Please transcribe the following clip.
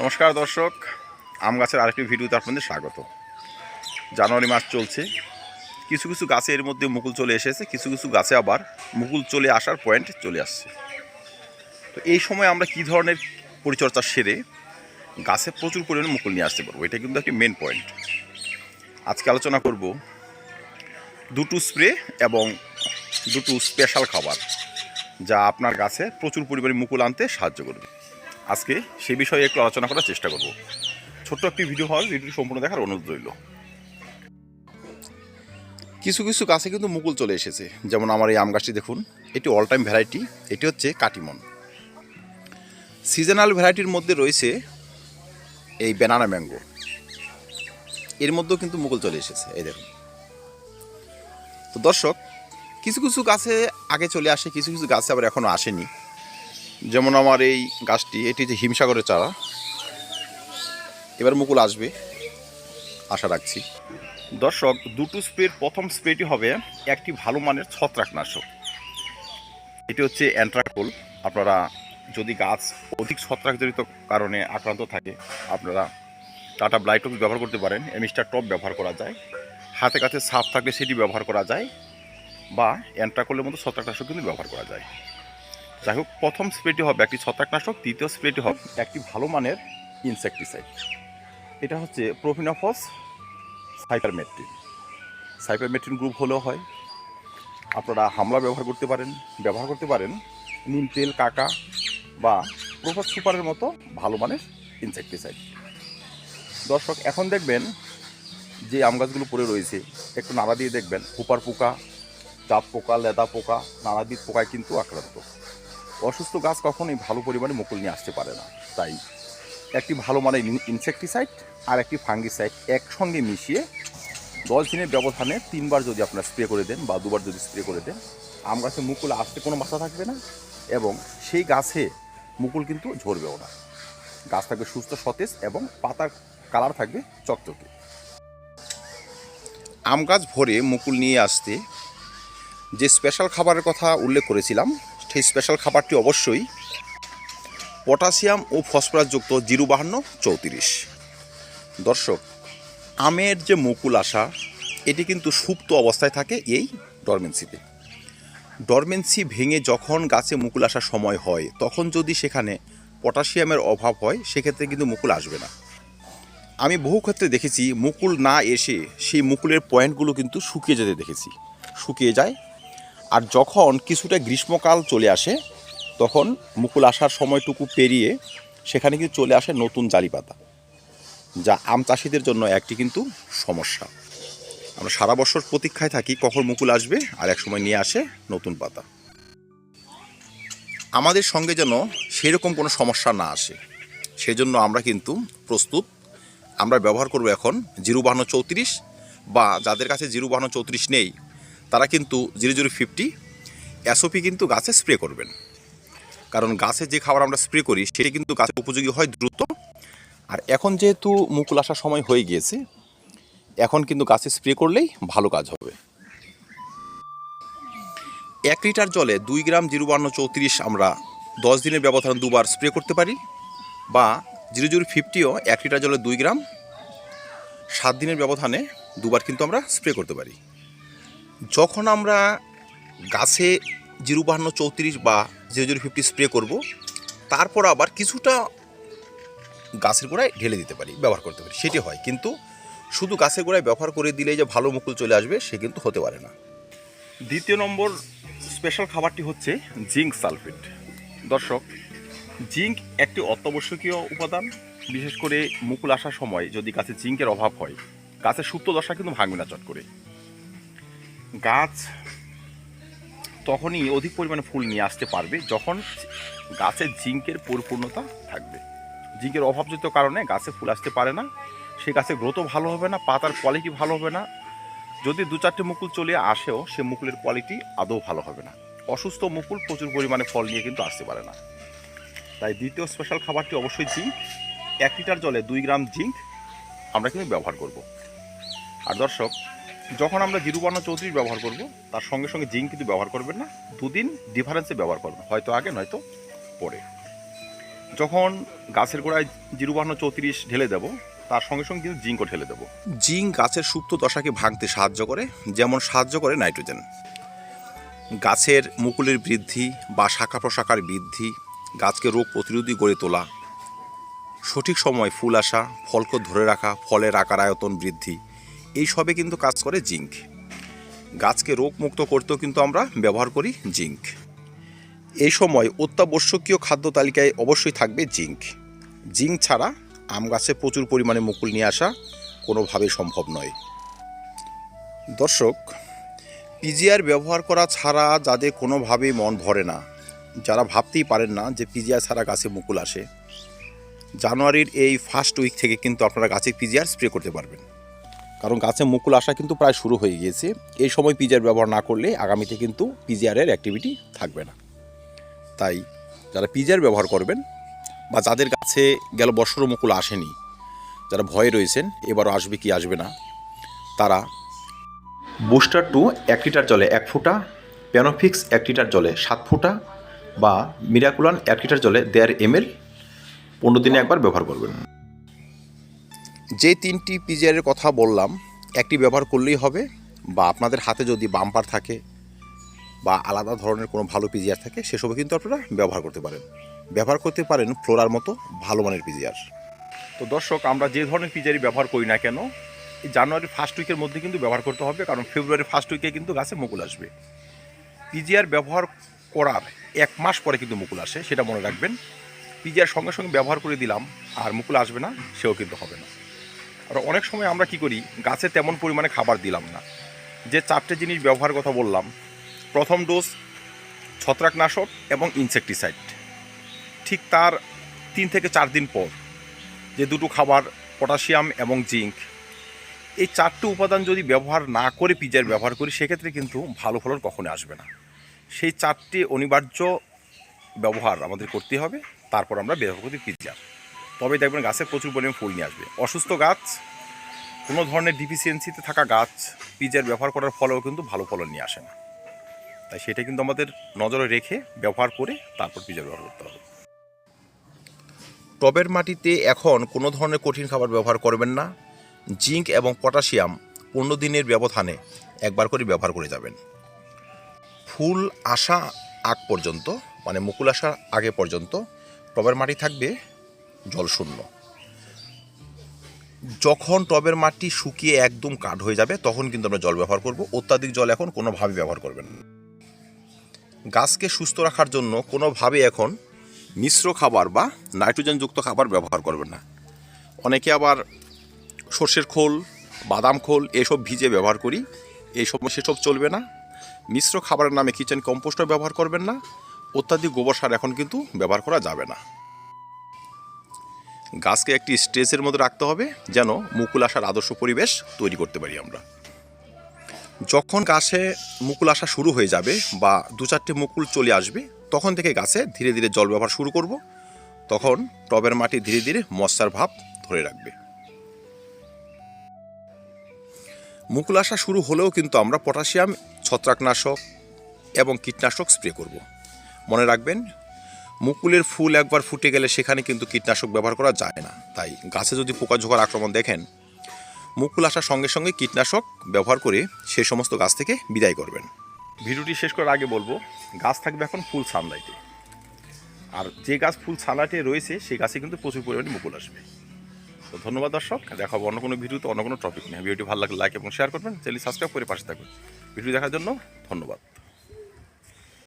নমস্কার দর্শক, আম গাছের আরেকটি ভিডিওতে আপনাদের স্বাগত। জানুয়ারি মাস চলছে। কিছু কিছু গাছে এর মধ্যে মুকুল চলে এসেছে, কিছু কিছু গাছে আবার মুকুল চলে আসার পয়েন্ট চলে আসছে। তো এই সময় আমরা কি ধরনের পরিচর্যা সেরে গাছে প্রচুর পরিমাণে মুকুল নিয়ে আসতে পারব? এটা কিন্তু একটি মেন পয়েন্ট আজকে আলোচনা করব দুটো স্প্রে এবং দুটো স্পেশাল খাবার, যা আপনার গাছে প্রচুর পরিমাণে মুকুল আনতে সাহায্য করবে। আজকে সেই বিষয়ে একটু আলোচনা করার চেষ্টা করব। ছোট্ট একটি ভিডিও হয় ভিডিওটি সম্পূর্ণ দেখার অনুরোধ রইল। কিছু কিছু গাছে কিন্তু মুকুল চলে এসেছে। যেমন আমার এই আম গাছটি দেখুন, এটি অল টাইম ভ্যারাইটি এটি হচ্ছে কাটিমন। সিজনাল ভ্যারাইটির মধ্যে রয়েছে এই ব্যানানা ম্যাঙ্গো এর মধ্যেও কিন্তু মুকুল চলে এসেছে, এই দেখুন। তো দর্শক, কিছু কিছু গাছে আগে চলে আসে, কিছু কিছু গাছে আবার এখনও আসেনি। যেমন আমার এই গাছটি, এটি যে হিমসাগরের চারা। এবার মুকুল আসবে, আশা রাখছি। দর্শক, দুটো স্প্রের প্রথম স্প্রেটি হবে একটি ভালো মানের ছত্রাকনাশক। এটি হচ্ছে অ্যান্ট্রাকোল। আপনারা যদি গাছ অধিক ছত্রাকজনিত কারণে আক্রান্ত থাকে, আপনারা টাটা ব্লাইটক্স ব্যবহার করতে পারেন এমিস্টার টপ ব্যবহার করা যায়। হাতে কাছে সাপ থাকলে সেটি ব্যবহার করা যায়, বা অ্যান্ট্রাকোলের মতো ছত্রাকনাশক কিন্তু ব্যবহার করা যায়। যাই হোক, প্রথম স্প্রেটি হবে একটি ছত্রাকনাশক তৃতীয় স্প্রেটি হবে একটি ভালো মানের ইনসেকটিসাইড এটা হচ্ছে প্রোফিনাফস সাইপারমেট্রিন সাইপারমেট্রিন গ্রুপ হলেও হয়। আপনারা হামলা ব্যবহার করতে পারেন, ব্যবহার করতে পারেন, নিম তেল, কাকা বা প্রোফাস সুপারের মতো ভালো মানের ইনসেকটিসাইড দর্শক, এখন দেখবেন যে আম গাছগুলো পড়ে রয়েছে, একটু নাড়া দিয়ে দেখবেন। হুপার পোকা চাপ পোকা, লেদা পোকা, নানাবিধ পোকায় কিন্তু আক্রান্ত। অসুস্থ গাছ কখনোই ভালো পরিমাণে মুকুল নিয়ে আসতে পারে না। তাই একটি ভালো মানের ইনসেকটিসাইড আর একটি ফাঙ্গিসাইড একসঙ্গে মিশিয়ে দশ দিনের ব্যবধানে তিনবার যদি আপনার স্প্রে করে দেন বা দুবার যদি স্প্রে করে দেন, আম গাছে মুকুল আসতে কোনো বাসা থাকবে না এবং সেই গাছে মুকুল কিন্তু ঝরবেও না। গাছ থাকবে সুস্থ, সতেজ এবং পাতার কালার থাকবে চকচকে। আম গাছ ভরে মুকুল নিয়ে আসতে যে স্পেশাল খাবারের কথা উল্লেখ করেছিলাম সেই স্পেশাল খাবারটি অবশ্যই পটাশিয়াম ও ফসফরাসযুক্ত জিরো বাহান্ন চৌত্রিশ। দর্শক, আমের যে মুকুল আসা এটি কিন্তু সুপ্ত অবস্থায় থাকে এই ডরমেন্সিতে। ডরমেন্সি ভেঙে যখন গাছে মুকুল আসার সময় হয়, তখন যদি সেখানে পটাশিয়ামের অভাব হয়, সেক্ষেত্রে কিন্তু মুকুল আসবে না। আমি বহু ক্ষেত্রে দেখেছি, মুকুল না এসে সেই মুকুলের পয়েন্টগুলো কিন্তু শুকিয়ে যেতে দেখেছি। শুকিয়ে যায় আর যখন কিছুটা গ্রীষ্মকাল চলে আসে, তখন মুকুল আসার সময়টুকু পেরিয়ে সেখানে কিন্তু চলে আসে নতুন জালি পাতা যা আম চাষিদের জন্য একটি কিন্তু সমস্যা। আমরা সারা বছর প্রতীক্ষায় থাকি কখন মুকুল আসবে আর এক সময় নিয়ে আসে নতুন পাতা। আমাদের সঙ্গে যেন সেরকম কোনো সমস্যা না আসে, সেজন্য আমরা কিন্তু প্রস্তুত। আমরা ব্যবহার করব এখন জিরো বাহান্ন চৌত্রিশ বা যাদের কাছে জিরো বাহান্ন চৌত্রিশ নেই তারা কিন্তু জিরো জিরো ফিফটি এসওপি কিন্তু গাছে স্প্রে করবেন। কারণ গাছে যে খাবার আমরা স্প্রে করি, সেটি কিন্তু গাছে উপযোগী হয় দ্রুত। আর এখন যেহেতু মুকুল আসার সময় হয়ে গিয়েছে, এখন কিন্তু গাছে স্প্রে করলেই ভালো কাজ হবে। এক লিটার জলে দুই গ্রাম জিরো বান্ন চৌত্রিশ আমরা দশ দিনের ব্যবধান দুবার স্প্রে করতে পারি, বা জিরো জিরো ফিফটিও এক লিটার জলে দুই গ্রাম সাত দিনের ব্যবধানে দুবার কিন্তু আমরা স্প্রে করতে পারি। যখন আমরা গাছে জিরো বাহান্ন চৌত্রিশ বা জিরো জিরো ফিফটি স্প্রে করব, তারপর আবার কিছুটা গাছের গোড়ায় ঢেলে দিতে পারি, ব্যবহার করতে পারি। সেটি হয়, কিন্তু শুধু গাছের গোড়ায় ব্যবহার করে দিলেই যে ভালো মুকুল চলে আসবে, সে কিন্তু হতে পারে না। দ্বিতীয় নম্বর স্পেশাল খাবারটি হচ্ছে জিঙ্ক সালফেট। দর্শক, জিঙ্ক একটি অত্যাবশ্যকীয় উপাদান। বিশেষ করে মুকুল আসার সময় যদি গাছে জিঙ্কের অভাব হয়, গাছের সুপ্ত দশা কিন্তু ভাঙবে না চট করে। গাছ তখনই অধিক পরিমাণে ফুল নিয়ে আসতে পারবে যখন গাছের জিঙ্কের পরিপূর্ণতা থাকবে। জিঙ্কের অভাবজনিত কারণে গাছে ফুল আসতে পারে না, সে গাছের গ্রোথও ভালো হবে না, পাতার কোয়ালিটি ভালো হবে না। যদি দু চারটে মুকুল চলে আসেও সে মুকুলের কোয়ালিটি আদৌ ভালো হবে না। অসুস্থ মুকুল প্রচুর পরিমাণে ফল নিয়ে কিন্তু আসতে পারে না। তাই দ্বিতীয় স্পেশাল খাবারটি অবশ্যই জিঙ্ক। এক লিটার জলে দুই গ্রাম জিঙ্ক আমরা কিন্তু ব্যবহার করব। আর দর্শক যখন আমরা জিরো বান্ন চৌত্রিশ ব্যবহার করব, তার সঙ্গে সঙ্গে জিঙ্ক কিন্তু ব্যবহার করবেন না, দুদিন ডিফারেন্সে ব্যবহার করবেন, হয়তো আগে, নয়তো পরে। যখন গাছের গোড়ায় জিরো বাহান্ন চৌত্রিশ ঢেলে দেব, তার সঙ্গে সঙ্গে কিন্তু জিঙ্কও ঢেলে দেবো। জিঙ্ক গাছের সুপ্ত দশাকে ভাঙতে সাহায্য করে, যেমন সাহায্য করে নাইট্রোজেন। গাছের মুকুলের বৃদ্ধি বা শাখা প্রশাখার বৃদ্ধি, গাছকে রোগ প্রতিরোধী গড়ে তোলা, সঠিক সময় ফুল আসা, ফলকে ধরে রাখা, ফলের আকার আয়তন বৃদ্ধি এই সবে কিন্তু কাজ করে জিঙ্ক। গাছকে রোগমুক্ত করতেও কিন্তু আমরা ব্যবহার করি জিঙ্ক। এই সময় অত্যাবশ্যকীয় খাদ্য তালিকায় অবশ্যই থাকবে জিঙ্ক। জিঙ্ক ছাড়া আম গাছে প্রচুর পরিমাণে মুকুল নিয়ে আসা কোনোভাবেই সম্ভব নয়। দর্শক পিজিআর ব্যবহার করা ছাড়া যাদের কোনোভাবেই মন ভরে না, যারা ভাবতেই পারেন না যে পিজিআর ছাড়া গাছে মুকুল আসে, জানুয়ারির এই ফার্স্ট উইক থেকে কিন্তু আপনারা গাছে পিজিআর স্প্রে করতে পারবেন। কারণ গাছে মুকুল আসা কিন্তু প্রায় শুরু হয়ে গিয়েছে। এই সময় পিজিআর ব্যবহার না করলে আগামীতে কিন্তু পিজিআরের অ্যাক্টিভিটি থাকবে না। তাই যারা পিজিআর ব্যবহার করবেন বা যাদের কাছে গেল বছরও মুকুল আসেনি, যারা ভয়ে রয়েছেন, এবারও আসবে কি আসবে না, তারা বুস্টার টু এক লিটার জলে এক ফুটা, প্যানোফিক্স এক লিটার জলে সাত ফুটা বা মিরাকুলান এক লিটার জলে দেড় এমএল পনেরো দিনে একবার ব্যবহার করবেন। যে তিনটি পিজিআরের কথা বললাম, একটি ব্যবহার করলেই হবে বা আপনাদের হাতে যদি বাম্পার থাকে বা আলাদা ধরনের কোনো ভালো পিজিআর থাকে সেসবও কিন্তু আপনারা ব্যবহার করতে পারেন। ব্যবহার করতে পারেন ফ্লোরার মতো ভালো মানের পিজিআর। তো দর্শক, আমরা যে ধরনের পিজিআরই ব্যবহার করি না কেন, এই জানুয়ারি ফার্স্ট উইকের মধ্যে কিন্তু ব্যবহার করতে হবে, কারণ ফেব্রুয়ারি ফার্স্ট উইকে কিন্তু গাছে মুকুল আসবে। পিজিআর ব্যবহার করার এক মাস পরে কিন্তু মুকুল আসে, সেটা মনে রাখবেন। পিজিআর সঙ্গে সঙ্গে ব্যবহার করে দিলাম, আর মুকুল আসবে না, সেও কিন্তু হবে না। আর অনেক সময় আমরা কি করি, গাছে তেমন পরিমাণে খাবার দিলাম না। যে চারটে জিনিস ব্যবহার কথা বললাম, প্রথম ডোজ ছত্রাকনাশক এবং ইনসেকটিসাইড ঠিক তার তিন থেকে চার দিন পর যে দুটো খাবার পটাশিয়াম এবং জিঙ্ক এই চারটে উপাদান যদি ব্যবহার না করে পিজার ব্যবহার করি, সেক্ষেত্রে কিন্তু ভালো ফলন কখনো আসবে না। সেই চারটি অনিবার্য ব্যবহার আমাদের করতে হবে, তারপর আমরা ব্যবহার করি পিজার তবে দেখবেন গাছে প্রচুর পরিমাণে ফুল নিয়ে আসবে। অসুস্থ গাছ, কোনো ধরনের ডিফিসিয়েন্সিতে থাকা গাছ পিজার ব্যবহার করার ফলেও কিন্তু ভালো ফলন নিয়ে আসে না। তাই সেটা কিন্তু আমাদের নজরে রেখে ব্যবহার করে তারপর পিজার ব্যবহার করতে হবে। টবের মাটিতে এখন কোনো ধরনের কঠিন খাবার ব্যবহার করবেন না। জিঙ্ক এবং পটাশিয়াম পনেরো দিনের ব্যবধানে একবার করে ব্যবহার করে যাবেন। ফুল আসা আগ পর্যন্ত মানে মুকুল আসার আগে পর্যন্ত টবের মাটি থাকবে জলশূন্য। যখন টবের মাটি শুকিয়ে একদম কাঠ হয়ে যাবে, তখন কিন্তু আমরা জল ব্যবহার করব। অত্যাধিক জল এখন কোনোভাবে ব্যবহার করবেন না। গাছকে সুস্থ রাখার জন্য কোনোভাবে এখন মিশ্র খাবার বা নাইট্রোজেনযুক্ত খাবার ব্যবহার করবেন না। অনেকে আবার সর্ষের খোল, বাদাম খোল এসব ভিজে ব্যবহার করি, এই সময় সেসব চলবে না। মিশ্র খাবারের নামে কিচেন কম্পোস্টও ব্যবহার করবেন না। অত্যাধিক গোবর সার এখন কিন্তু ব্যবহার করা যাবে না। গাছকে একটি স্টেজের মধ্যে রাখতে হবে যেন মুকুল আসার আদর্শ পরিবেশ তৈরি করতে পারি আমরা। যখন গাছে মুকুল আসা শুরু হয়ে যাবে বা দু চারটে মুকুল চলে আসবে, তখন থেকে গাছে ধীরে ধীরে জল ব্যবহার শুরু করব। তখন টবের মাটি ধীরে ধীরে মশার ভাব ধরে রাখবে। মুকুল আসা শুরু হলেও কিন্তু আমরা পটাশিয়াম, ছত্রাকনাশক এবং কীটনাশক স্প্রে করব। মনে রাখবেন মুকুলের ফুল একবার ফুটে গেলে সেখানে কিন্তু কীটনাশক ব্যবহার করা যায় না। তাই গাছে যদি পোকা ঝোঁকার আক্রমণ দেখেন, মুকুল আসার সঙ্গে সঙ্গে কীটনাশক ব্যবহার করে সে সমস্ত গাছ থেকে বিদায় করবেন। ভিডিওটি শেষ করার আগে বলব, গাছ থাকবে এখন ফুল সানলাইটে আর যে গাছ ফুল সানলাইটে রয়েছে, সেই গাছে কিন্তু প্রচুর পরিমাণে মুকুল আসবে। তো ধন্যবাদ দর্শক দেখা অন্য কোনো ভিডিওতে অন্য কোনো টপিক নিয়ে। ভিডিওটি ভালো লাগলে লাইক এবং শেয়ার করবেন চ্যানেল সাবস্ক্রাইব করে পাশে থাকবেন ভিডিও দেখার জন্য ধন্যবাদ।